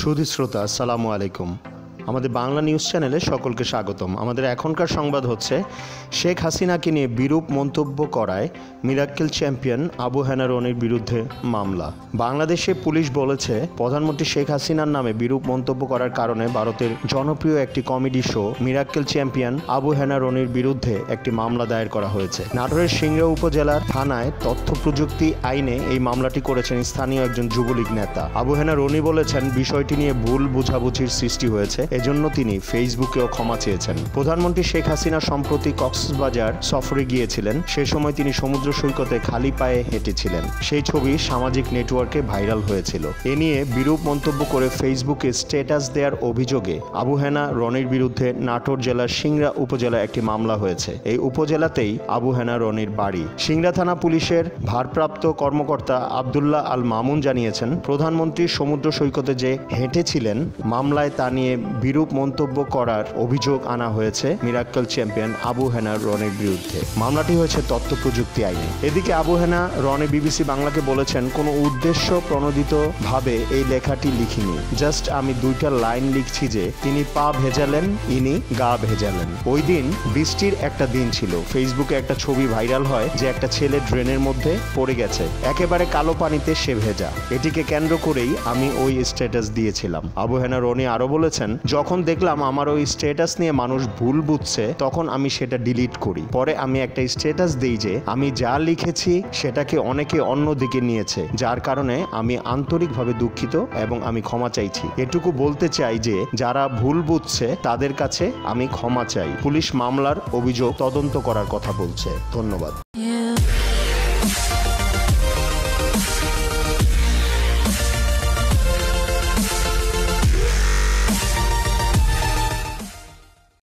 সুধী শ্রোতা সালামু আলাইকুম। আমাদের বাংলা নিউজ চ্যানেলে সকলকে স্বাগতম। আমাদের এখনকার সংবাদ হচ্ছে, শেখ হাসিনাকে নিয়ে বিরূপ মন্তব্য করায় মিরাক্কেল চ্যাম্পিয়ন আবু হেনা রনির বিরুদ্ধে মামলা। বাংলাদেশে পুলিশ বলেছে, প্রধানমন্ত্রী শেখ হাসিনার নামে বিরূপ মন্তব্য করার কারণে ভারতের জনপ্রিয় একটি comedy show, Mirakkel champion Abu Hena রনির বিরুদ্ধে একটি মামলা দায়ের করা হয়েছে। নাটোরের সিংড়া উপজেলার থানায় তথ্য প্রযুক্তি আইনে এই মামলাটি করেছেন স্থানীয় একজন যুবলীগ নেতা। আবু হেনা রনি বলেছেন, বিষয়টি নিয়ে ভুল বুঝাবুঝির সৃষ্টি হয়েছে। এজন্য তিনি ফেসবুকেও ক্ষমা চেয়েছেন। প্রধানমন্ত্রী শেখ হাসিনা সম্প্রতি কক্সবাজার সফরে গিয়েছিলেন। সে সময় তিনি সমুদ্র সৈকতে খালি পায়ে হেঁটেছিলেন। সেই ছবি সামাজিক নেটওয়ার্কে ভাইরাল হয়েছিল। এ নিয়ে বিরূপ মন্তব্য করে ফেসবুকে স্ট্যাটাস দেওয়ার অভিযোগে আবু হেনা, রনির বিরুদ্ধে নাটোর জেলার সিংড়া উপজেলায় একটি মামলা হয়েছে। এই উপজেলাতেই আবু হেনা, রনির বাড়ি। সিংড়া থানা পুলিশের ভারপ্রাপ্ত কর্মকর্তা আবদুল্লাহ আল মামুন জানিয়েছেন, প্রধানমন্ত্রী সমুদ্র সৈকতে যে হেঁটেছিলেন, মামলায় তা নিয়ে বিরূপ মন্তব্য করার অভিযোগ আনা হয়েছে মিরাক্কেল চ্যাম্পিয়ন আবু হেনা রনির বিরুদ্ধে। মামলাটি হয়েছে তথ্য প্রযুক্তি আইনে। এদিকে আবু হেনা রনি বিবিসি বাংলাকে বলেছেন, কোনো উদ্দেশ্য প্রণোদিত ভাবে এই লেখাটি লিখিনি। জাস্ট আমি দুইটা লাইন লিখছি যে, তিনি পা ভেজালেন, ইনি গা ভেজালেন। ওই দিন বৃষ্টির একটা দিন ছিল। ফেসবুকে একটা ছবি ভাইরাল হয় যে, একটা ছেলে ড্রেনের মধ্যে পড়ে গেছে। একেবারে কালো পানিতে সে ভেজা। এটিকে কেন্দ্র করেই আমি ওই স্ট্যাটাস দিয়েছিলাম। আবু হেনা রনি আরও বলেছেন যখন দেখলাম আমার ওই স্ট্যাটাস নিয়ে মানুষ ভুল বুঝছে, তখন আমি সেটা ডিলিট করি। পরে আমি একটা স্ট্যাটাস দিই যে, আমি যা লিখেছি সেটাকে অনেকে অন্য দিকে নিয়েছে, যার কারণে আমি আন্তরিকভাবে দুঃখিত এবং আমি ক্ষমা চাইছি। এটুকু বলতে চাই যে, যারা ভুল বুঝছে, তাদের কাছে আমি ক্ষমা চাই। পুলিশ মামলার অভিযোগ তদন্ত করার কথা বলছে। ধন্যবাদ।